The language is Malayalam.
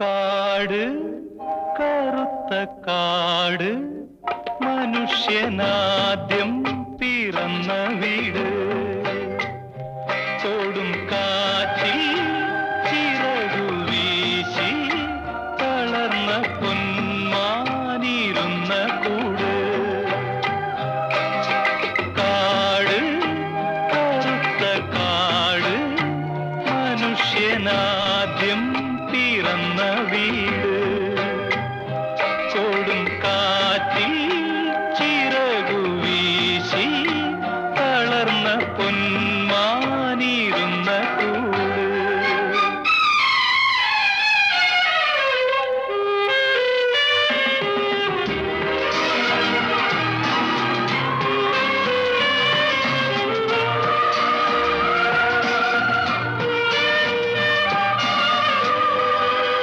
കാട് കറുത്ത കാട് മനുഷ്യനാദ്യം പിറന്ന വീട്. തോടും കാറ്റിൽ ചിറകു വീശി തളർന്ന പൊന്മാനിരുന്ന കൂട്. കാട് കറുത്ത കാട് മനുഷ്യനാദ്യം പിറന്ന വീട്